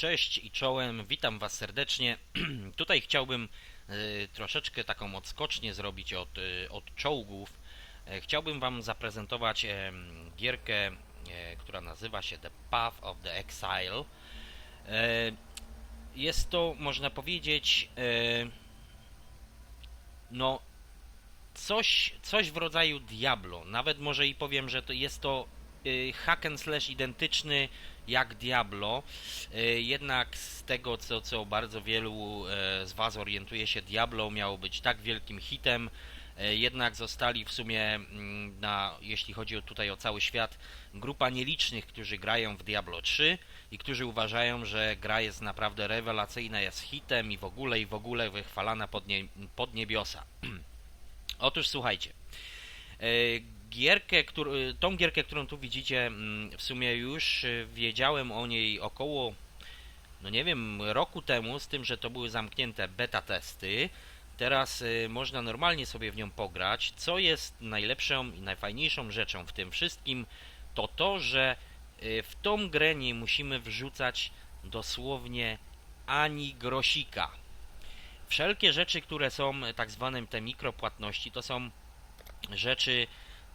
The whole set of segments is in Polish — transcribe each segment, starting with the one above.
Cześć i czołem, witam Was serdecznie. Tutaj chciałbym y, troszeczkę taką odskocznię zrobić od, y, od czołgów. E, Chciałbym Wam zaprezentować gierkę, e, która nazywa się The Path of the Exile. E, Jest to, można powiedzieć, e, no coś, coś w rodzaju Diablo. Nawet może i powiem, że to jest to hack and slash identyczny jak Diablo. Y, Jednak z tego, co, co bardzo wielu e, z Was orientuje się, Diablo miało być tak wielkim hitem. e, Jednak zostali w sumie, mm, na, jeśli chodzi tutaj o cały świat, grupa nielicznych, którzy grają w Diablo 3 i którzy uważają, że gra jest naprawdę rewelacyjna, jest hitem i w ogóle, i w ogóle wychwalana pod, nie, pod niebiosa. Otóż słuchajcie. Gierkę, e, tą gierkę, którą tu widzicie, mm, w sumie już e, wiedziałem o niej około, no nie wiem, roku temu, z tym, że to były zamknięte beta testy. Teraz e, można normalnie sobie w nią pograć. Co jest najlepszą i najfajniejszą rzeczą w tym wszystkim, to to, że w tą grę nie musimy wrzucać dosłownie ani grosika. Wszelkie rzeczy, które są tak zwane te mikropłatności, to są rzeczy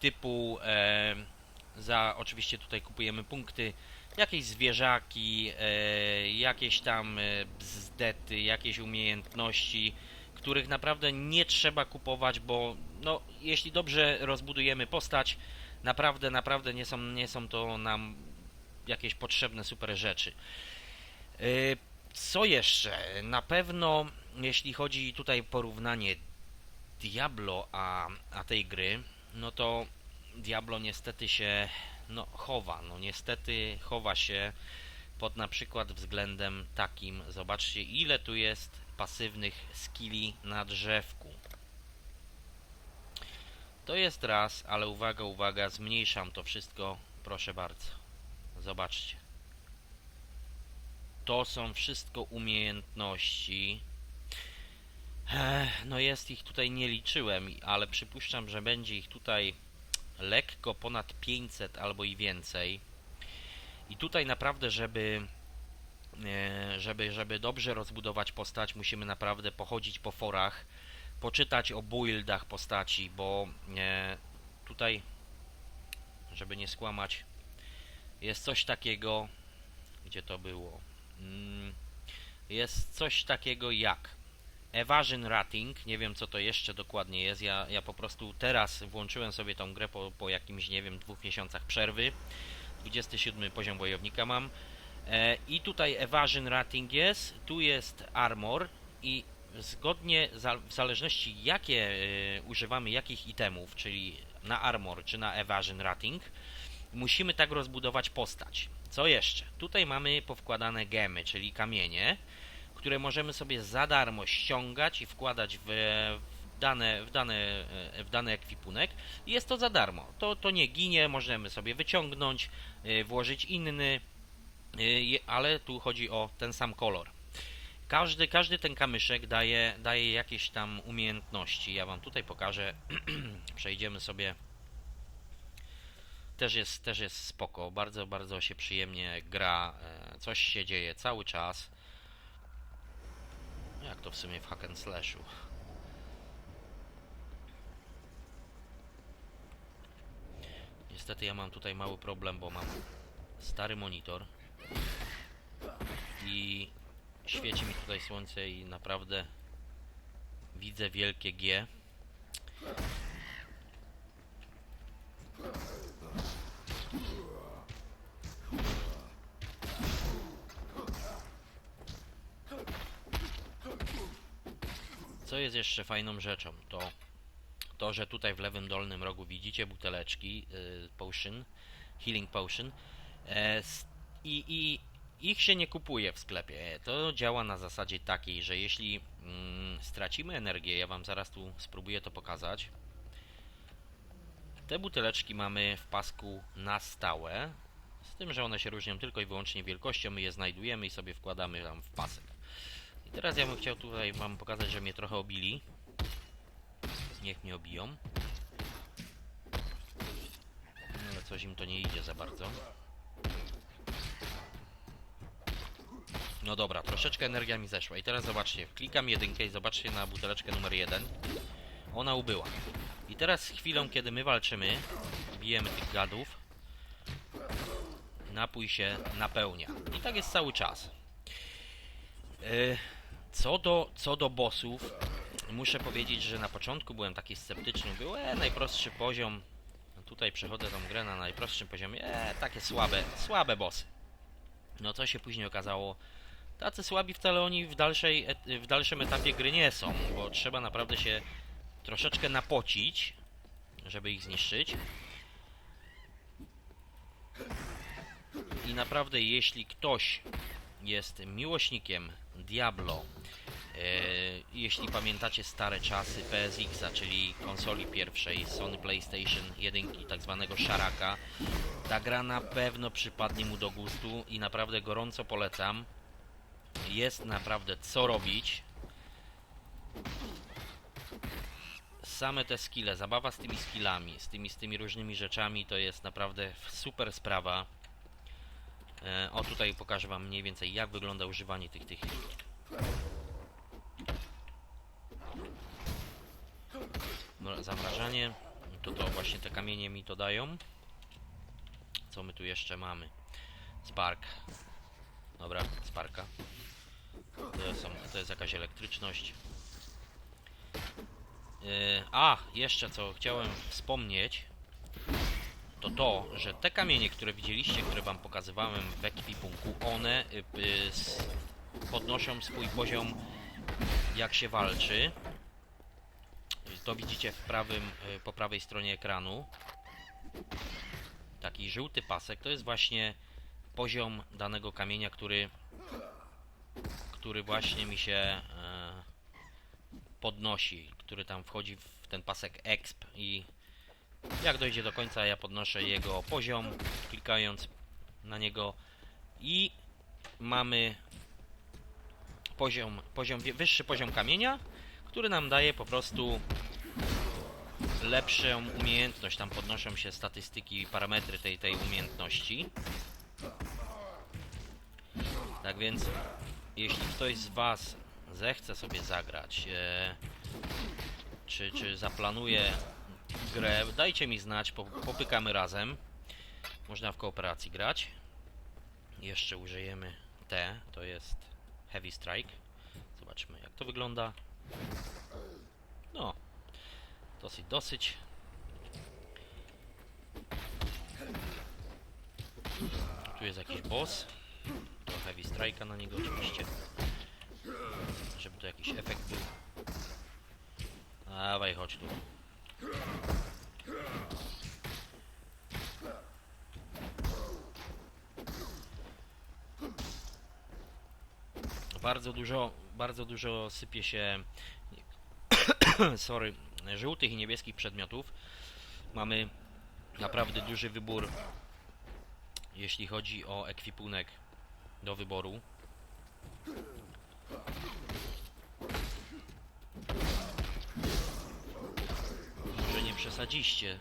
typu e, za oczywiście tutaj kupujemy punkty, jakieś zwierzaki, e, jakieś tam e, bzdety, jakieś umiejętności, których naprawdę nie trzeba kupować, bo no, jeśli dobrze rozbudujemy postać, naprawdę, naprawdę nie są, nie są to nam jakieś potrzebne super rzeczy. E, co jeszcze? Na pewno, jeśli chodzi tutaj porównanie Diablo a, a tej gry, no to Diablo niestety się no, chowa. No niestety chowa się pod na przykład względem takim, zobaczcie ile tu jest pasywnych skilli na drzewku. To jest raz, ale uwaga, uwaga, zmniejszam to wszystko, proszę bardzo. Zobaczcie. To są wszystko umiejętności. No jest ich tutaj nie liczyłem, ale przypuszczam, że będzie ich tutaj lekko ponad 500 albo i więcej. I tutaj naprawdę, żeby e, żeby, żeby dobrze rozbudować postać, musimy naprawdę pochodzić po forach, poczytać o buildach postaci, bo e, tutaj, żeby nie skłamać, jest coś takiego, gdzie to było? Mm, Jest coś takiego jak Evasion Rating, nie wiem co to jeszcze dokładnie jest, ja, ja po prostu teraz włączyłem sobie tą grę po, po jakimś, nie wiem, dwóch miesiącach przerwy, 27 poziom wojownika mam. E, i tutaj Evasion Rating jest, tu jest Armor i zgodnie, za, w zależności jakie e, używamy, jakich itemów, czyli na Armor czy na Evasion Rating, musimy tak rozbudować postać. Co jeszcze? Tutaj mamy powkładane gemy, czyli kamienie, które możemy sobie za darmo ściągać i wkładać w, dane, w, dane, e, w dany ekwipunek. Jest to za darmo. To, to nie ginie, możemy sobie wyciągnąć, e, włożyć inny, e, ale tu chodzi o ten sam kolor. Każdy, każdy ten kamyszek daje, daje jakieś tam umiejętności. Ja Wam tutaj pokażę. Przejdziemy sobie. Też jest, też jest spoko. Bardzo, bardzo się przyjemnie gra. Coś się dzieje cały czas. To w sumie w hack and slashu? Niestety ja mam tutaj mały problem, bo mam stary monitor i świeci mi tutaj słońce i naprawdę widzę wielkie G. Co jest jeszcze fajną rzeczą, to to, że tutaj w lewym dolnym rogu widzicie buteleczki y, potion, healing potion e, i, i ich się nie kupuje w sklepie. To działa na zasadzie takiej, że jeśli mm, stracimy energię, ja wam zaraz tu spróbuję to pokazać. Te buteleczki mamy w pasku na stałe, z tym, że one się różnią tylko i wyłącznie wielkością, my je znajdujemy i sobie wkładamy tam w pasek. Teraz ja bym chciał tutaj wam pokazać, że mnie trochę obili. Niech mnie obiją. No, Ale coś im to nie idzie za bardzo. No dobra, troszeczkę energia mi zeszła. I teraz zobaczcie, klikam jedynkę i zobaczcie na buteleczkę numer jeden. Ona ubyła. I teraz chwilą, kiedy my walczymy, bijemy tych gadów, napój się napełnia. I tak jest cały czas. Yy, Co do, co do bossów, muszę powiedzieć, że na początku byłem taki sceptyczny. Był e, najprostszy poziom. Tutaj przechodzę tą grę na najprostszym poziomie. E, takie słabe, słabe bossy. No co się później okazało? Tacy słabi wcale oni w, dalszej, w dalszym etapie gry nie są, bo trzeba naprawdę się troszeczkę napocić, żeby ich zniszczyć. I naprawdę, jeśli ktoś jest miłośnikiem Diablo, jeśli pamiętacie stare czasy PSX-a, czyli konsoli pierwszej Sony PlayStation 1, tak zwanego szaraka, ta gra na pewno przypadnie mu do gustu i naprawdę gorąco polecam. Jest naprawdę co robić. Same te skille, zabawa z tymi skillami, z tymi, z tymi różnymi rzeczami to jest naprawdę super sprawa. E, o tutaj pokażę wam mniej więcej jak wygląda używanie tych tych. No, Zamrażanie, to to właśnie te kamienie mi to dają. Co my tu jeszcze mamy? Spark. Dobra, sparka. To, są, to jest jakaś elektryczność. Yy, a, jeszcze co chciałem wspomnieć, to to, że te kamienie, które widzieliście, które wam pokazywałem w ekwipunku, one y, y, s- podnoszą swój poziom jak się walczy. To widzicie w prawym, y, po prawej stronie ekranu. Taki żółty pasek. To jest właśnie poziom danego kamienia, który który właśnie mi się e, podnosi, który tam wchodzi w ten pasek exp. I jak dojdzie do końca ja podnoszę jego poziom klikając na niego. I mamy poziom, poziom wyższy poziom kamienia, który nam daje po prostu lepszą umiejętność, tam podnoszą się statystyki i parametry tej, tej umiejętności. Tak więc, jeśli ktoś z Was zechce sobie zagrać, e, czy, czy zaplanuje grę, dajcie mi znać, po, popykamy razem. Można w kooperacji grać. Jeszcze użyjemy T, to jest Heavy Strike. Zobaczmy jak to wygląda. Dosyć, dosyć. Tu jest jakiś boss. To Heavy Strike'a na niego oczywiście. Żeby to jakiś efekt był. Dawaj, chodź tu. Bardzo dużo, bardzo dużo sypie się sorry, żółtych i niebieskich przedmiotów. Mamy naprawdę duży wybór, jeśli chodzi o ekwipunek do wyboru. Może nie przesadziście